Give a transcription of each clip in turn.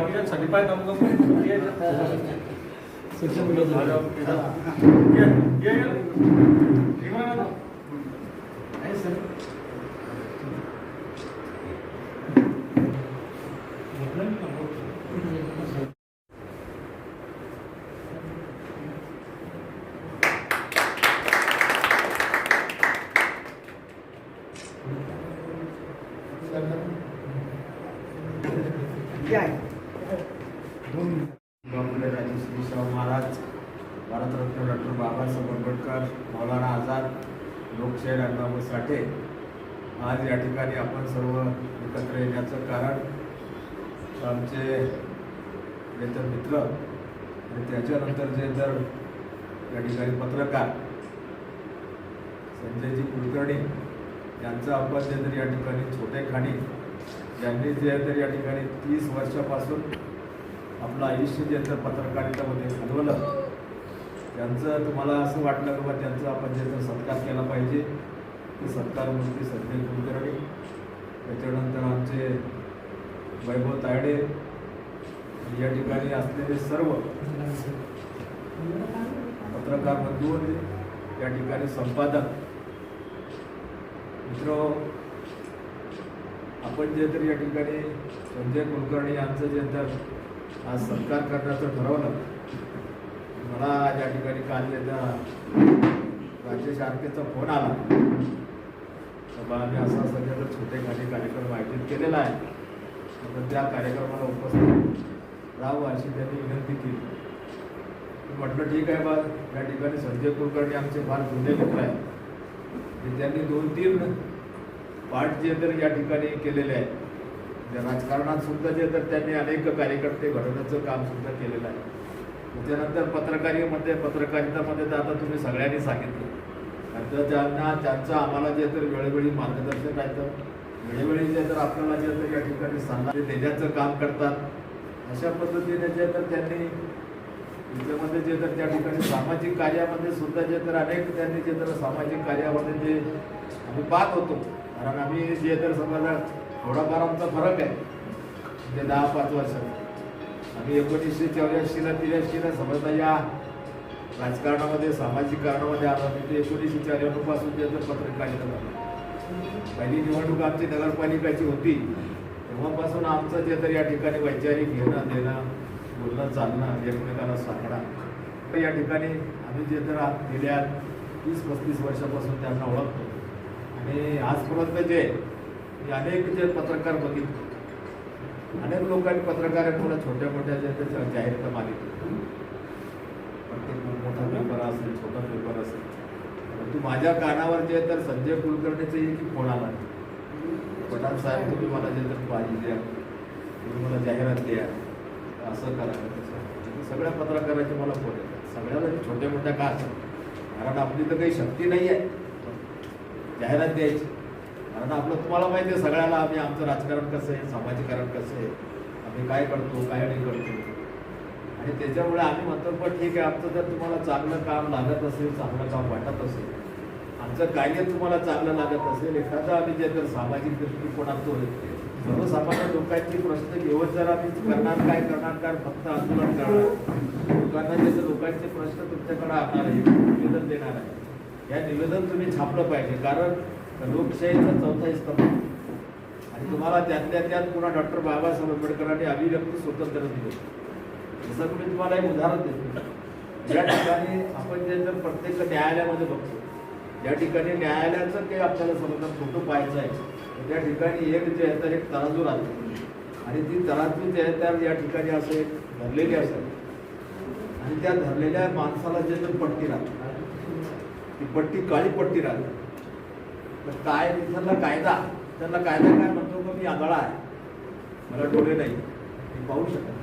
बाकीच्यांसाठी पाय काम करून ये ये, ये, ये. निघा ना. डॉक्टर राजश्री शाहू महाराज भारतरत्न डॉक्टर बाबासाहेब आंबेडकर मौलाना आझाद साठे आज या ठिकाणी आपण सर्व एकत्र येण्याचं कारण आमचे नेते मित्र आणि त्याच्यानंतर जे तर या ठिकाणी पत्रकार संजयजी कुलकर्णी यांचं आपण जे तर या ठिकाणी छोटे खाणी यांनी जे तर या ठिकाणी तीस वर्षापासून आपलं आयुष्य जे तर पत्रकारितामध्ये घालवलं त्यांचं तुम्हाला असं वाटलं की बा त्यांचं आपण जे तर सत्कार केला पाहिजे? ते सत्कार मूर्ती संजय कुलकर्णी त्याच्यानंतर आमचे वैभव तायडे या ठिकाणी असलेले सर्व पत्रकार बंधू या ठिकाणी संपादक. मित्र आपण जे तर या ठिकाणी संजय कुलकर्णी यांचं जे तर आज सत्कार करण्याचं ठरवलं मला या ठिकाणी काल त्याचा राजेश आरकेचा फोन आला. सभा आम्ही असा सगळ्याचा छोटे खाली कार्यक्रम आयोजित केलेला आहे. तर त्या कार्यक्रमाला उपस्थित राहावं अशी त्यांनी विनंती केली. म्हटलं ठीक आहे बा. या ठिकाणी संजय कुलकर्णी आमचे फार जुने मित्र आहेत. त्यांनी दोन तीन पाठ जे तर या ठिकाणी केलेले आहे राजकारणात सुद्धा जे तर त्यांनी अनेक कार्यकर्ते घडवण्याचं काम सुद्धा केलेलं आहे. त्याच्यानंतर पत्रकारीमध्ये पत्रकारितामध्ये तर आता तुम्ही सगळ्यांनी सांगितलं. आता त्यांना त्यांचं आम्हाला जे तर वेळोवेळी मार्गदर्शन राहतं वेळोवेळी जे तर आपल्याला जे तर या ठिकाणी सांगा ते देण्याचं काम करतात अशा पद्धतीने जे तर त्यांनी त्याच्यामध्ये जे तर त्या ठिकाणी सामाजिक कार्यामध्ये सुद्धा जे तर अनेक त्यांनी जे तर सामाजिक कार्यामध्ये जे आम्ही पाहत होतो. कारण आम्ही जे तर समजा थोडाफार आमचा फरक आहे म्हणजे दहा पाच वर्षात आम्ही एकोणीसशे चौऱ्याऐंशीला त्र्याऐंशीला समजा या राजकारणामध्ये सामाजिक कारणामध्ये आला तिथे एकोणीसशे चौऱ्याण्णवपासून तर पत्रकारिता झाली पहिली निवडणूक आमची नगरपालिकाची होती. तेव्हापासून आमचं जे तर या ठिकाणी वैचारिक घेणं देणं बोलणं चालणं एकमेकाला सांगणं तर या ठिकाणी आम्ही जे तर गेल्या तीस पस्तीस वर्षापासून त्यांना ओळखतो. आणि आजपर्यंत जे अनेक जे पत्रकार बघितले. अनेक लोकांनी पत्रकारांकडे छोट्या मोठ्या जे त्याच्या जाहिरात मागितली मोठा पेपर असेल छोटा पेपर असेल. परंतु माझ्या कानावर जे तर संजय कुलकर्णीचे की फोन आला पठाण साहेब तुम्ही मला जे तर पाहिजे द्या. तुम्ही मला जाहिरात द्या. असं करा. तसं सगळ्या पत्रकाराचे मला फोन येतात. सगळ्याला छोट्या मोठ्या का असतात? कारण आपली तर काही शक्ती नाही आहे. जाहिरात द्यायची. कारण आपलं तुम्हाला माहिती आहे सगळ्याला आम्ही आमचं राजकारण कसं आहे सामाजिकरण कसं आहे? आम्ही काय करतो काय नाही करतो? आणि त्याच्यामुळे आम्ही म्हणतो पण ठीक आहे आमचं जर तुम्हाला चांगलं काम लागत असेल चांगलं काम वाटत असेल आमचं कार्य तुम्हाला चांगलं लागत असेल एखादा आम्ही जे तर सामाजिक दृष्टिकोनातून सर्वसामान्य लोकांचे प्रश्न घेऊन जर आम्ही करणार काय करणार काय फक्त आंदोलन करणार. लोकांना जे लोकांचे प्रश्न तुमच्याकडे आणणार आहे निवेदन देणार आहे. या निवेदन तुम्ही छापलं पाहिजे कारण लोकशाहीचा चौथा स्तंभ. आणि तुम्हाला त्यातल्या त्यात पुन्हा डॉक्टर बाबासाहेब आंबेडकरांनी अभिव्यक्त स्वतंत्र दिले. जसं मी तुम्हाला एक उदाहरण देतो. ज्या ठिकाणी आपण जे जर प्रत्येक न्यायालयामध्ये बघतो ज्या ठिकाणी न्यायालयाचं ते आपल्याला समजा फोटो पाहायचं आहे त्या ठिकाणी एक जे आहे तर एक तराजू राहते. आणि ती तराजू जे आहे तर या ठिकाणी असं एक धरलेली असते आणि त्या धरलेल्या माणसाला जे तर पट्टी राहते. ती पट्टी काळी पट्टी राहते. तर काय तिथला कायदा त्यांना कायदा काय म्हणतो? का मी आंधळा आहे. मला डोळे नाही. मी पाहू शकत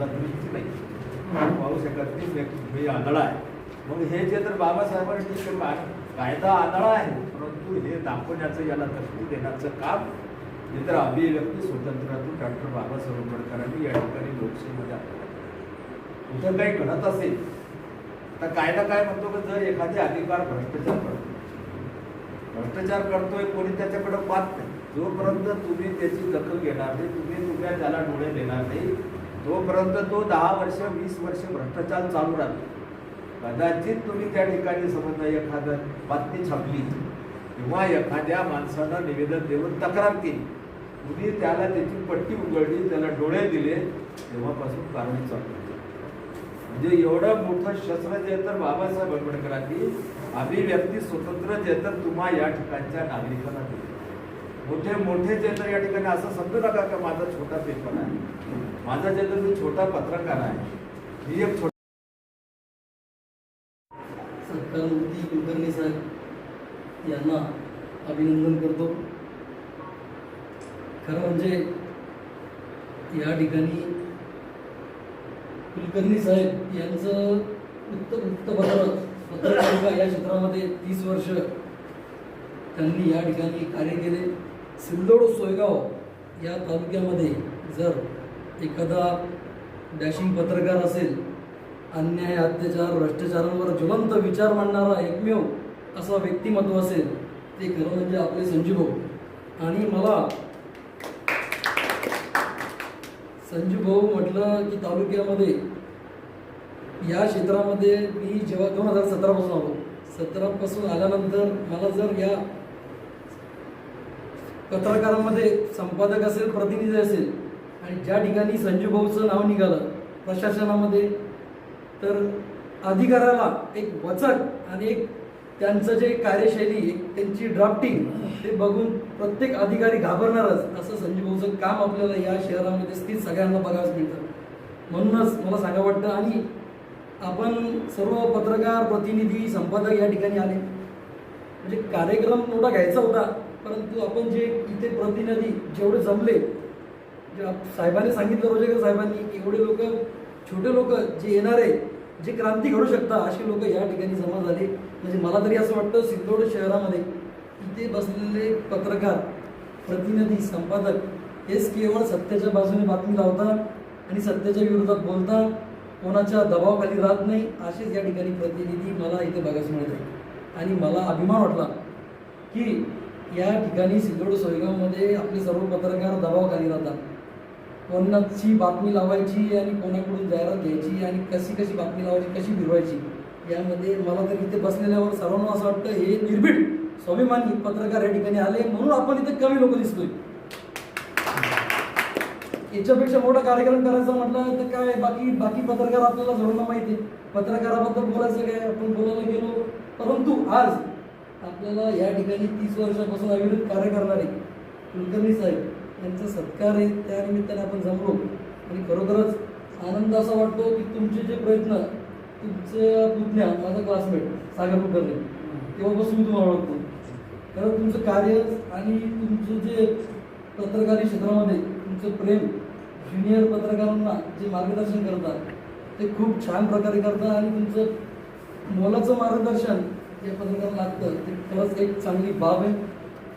नाही. दृष्टी नाही पाहू शकत नाही मी- आंधळा आहे मग हे जे तर बाबासाहेबांनी ठीक आहे, कायदा आंधळा आहे परंतु हे दाखवण्याचं याला तरतूद देण्याचं काम हे तर अभिव्यक्ती स्वातंत्र्यातून डॉक्टर बाबासाहेब आंबेडकरांनी या ठिकाणी लोकशाहीमध्ये आपल्याला दिलं. काही घडत असेल तर कायदा काय म्हणतो की जर एखादे अधिकार भ्रष्टाचार करतो भ्रष्टाचार करतोय कोणी त्याच्याकडे पाहत नाही जोपर्यंत तुम्ही त्याची दखल घेणार नाही तुम्ही तुम्ही त्याला डोळे देणार नाही तोपर्यंत तो दहा वर्ष वीस वर्ष भ्रष्टाचार चालू राहतो. कदाचित तुम्ही त्या ठिकाणी समजा एखादं बातमी छापली किंवा एखाद्या माणसानं निवेदन देऊन तक्रार केली तुम्ही त्याला त्याची पट्टी उघडली त्याला डोळे दिले तेव्हापासून कारण चालू म्हणजे एवढं मोठं शस्त्र जे तर बाबासाहेब आंबेडकरांनी अभिव्यक्ती स्वतंत्र जे तर तुम्हा या ठिकाणच्या नागरिकांना दिले. मोठे मोठे जे तर या ठिकाणी असं समजू नका का माझा छोटा पेपर आहे. माझा जे मी छोटा पत्रकार आहे. मी एक छोटा सरकारमूर्ती कुलकर्णी साहेब यांना अभिनंदन करतो. खरं म्हणजे या ठिकाणी कुलकर्णी साहेब यांचं वृत्त वृत्तपत्र पत्रकारिता या क्षेत्रामध्ये तीस वर्ष त्यांनी या ठिकाणी कार्य केले. सिल्लोड सोयगाव या तालुक्यामध्ये जर एखादा डॅशिंग पत्रकार असेल अन्याय अत्याचार भ्रष्टाचारांवर ज्वलंत विचार मांडणारा एकमेव असा व्यक्तिमत्व असेल ते खरं म्हणजे आपले संजीव भाऊ. आणि मला संजीव भाऊ म्हटलं की तालुक्यामध्ये या क्षेत्रामध्ये मी जेव्हा दोन हजार सतरापासून आलो सतरापासून आल्यानंतर मला जर या पत्रकारांमध्ये संपादक असेल प्रतिनिधी असेल आणि ज्या ठिकाणी संजू भाऊचं नाव निघालं प्रशासनामध्ये तर अधिकाराला एक वचक आणि एक त्यांचं जे कार्यशैली त्यांची ड्राफ्टिंग ते बघून प्रत्येक अधिकारी घाबरणारच असं संजू भाऊचं काम आपल्याला या शहरामध्ये स्थित सगळ्यांना बघावंच मिळतं. म्हणूनच मला सांगा वाटतं आणि आपण सर्व पत्रकार प्रतिनिधी संपादक या ठिकाणी आले. म्हणजे कार्यक्रम मोठा घ्यायचा होता परंतु आपण जे इथे प्रतिनिधी जेवढे जमले म्हणजे साहेबांनी सांगितलं रोजेकर साहेबांनी एवढे लोक छोटे लोक जे येणारे जे क्रांती घडू शकता अशी लोक या ठिकाणी जमा झाले. म्हणजे मला तरी असं वाटतं सिल्लोड शहरामध्ये इथे बसलेले पत्रकार प्रतिनिधी संपादक हेच केवळ सत्याच्या बाजूने बातमी लावतात आणि सत्याच्या विरोधात बोलतात. कोणाच्या दबावाखाली राहत नाही असेच या ठिकाणी प्रतिनिधी मला इथे बघायला मिळत आहे आणि मला अभिमान वाटला की या ठिकाणी सिल्लोड सोयगावमध्ये आपले सर्व पत्रकार दबावाखाली राहतात. कोणाची बातमी लावायची आणि कोणाकडून जाहिरात घ्यायची आणि कशी कशी बातमी लावायची कशी फिरवायची यामध्ये मला तर इथे बसलेल्यावर सर्वांना असं वाटतं हे निर्भीड स्वाभिमानी पत्रकार या ठिकाणी आले म्हणून आपण इथे कमी लोक दिसतोय. याच्यापेक्षा मोठा कार्यक्रम करायचा म्हटलं तर काय बाकी बाकी पत्रकार आपल्याला सर्वांना माहिती आहे. पत्रकाराबद्दल बोलायचं काय आपण बोलायला गेलो. परंतु आज आपल्याला या ठिकाणी तीस वर्षापासून अविरत कार्य करणारे कुलकर्णी साहेब यांचा सत्कार आहे त्या निमित्ताने आपण जमलो. आणि खरोखरच आनंद असा वाटतो की तुमचे जे प्रयत्न तुमच्या पुतण्या माझा क्लासमेट सागर कुलकर्णी तेव्हापासून मी तुम्हाला ओळखतो. खरं तुमचं कार्य आणि तुमचं जे पत्रकारी क्षेत्रामध्ये तुमचं प्रेम ज्युनियर पत्रकारांना जे मार्गदर्शन करतात ते खूप छान प्रकारे करतात आणि तुमचं मोलाचं मार्गदर्शन जे पत्रकारांना लागतं ते खरंच एक चांगली बाब आहे.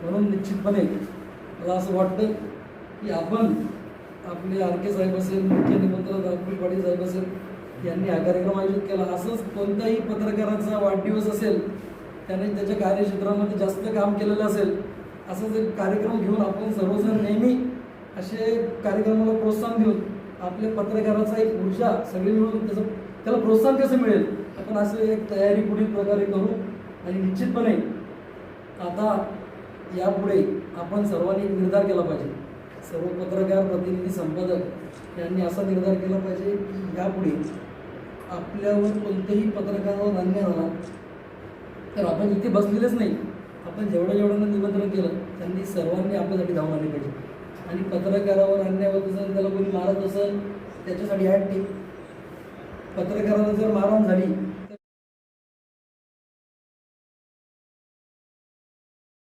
म्हणून निश्चितपणे मला असं वाटतं की आपण आपले आर के साहेब असेल मुख्य निमंत्रण अब्दुल पाटील साहेब असेल यांनी हा कार्यक्रम आयोजित केला. असंच कोणत्याही पत्रकाराचा वाढदिवस असेल त्याने त्याच्या कार्यक्षेत्रामध्ये जास्त काम केलेलं असेल असंच एक कार्यक्रम घेऊन आपण सर्वजण नेहमी असे कार्यक्रमाला प्रोत्साहन देऊन आपल्या पत्रकाराचा एक ऊर्जा सगळी मिळून त्याचं त्याला प्रोत्साहन कसं मिळेल? आपण असं एक तयारी पुढील प्रकारे करू. आणि निश्चितपणे आता यापुढे आपण सर्वांनी निर्धार केला पाहिजे. सर्व पत्रकार प्रतिनिधी संपादक यांनी असा निर्धार केला पाहिजे की यापुढे आपल्यावर कोणत्याही पत्रकारावर अन्याय झाला तर आपण इथे बसलेलेच नाही. आपण जेवढं जेवढ्यांना निमंत्रण केलं त्यांनी सर्वांनी आपल्यासाठी धावून आली पाहिजे. आणि पत्रकारावर अन्याय होत असेल त्याला कोणी मारत असेल त्याच्यासाठी ॲड टीम पत्रकाराला जर मारहाण झाली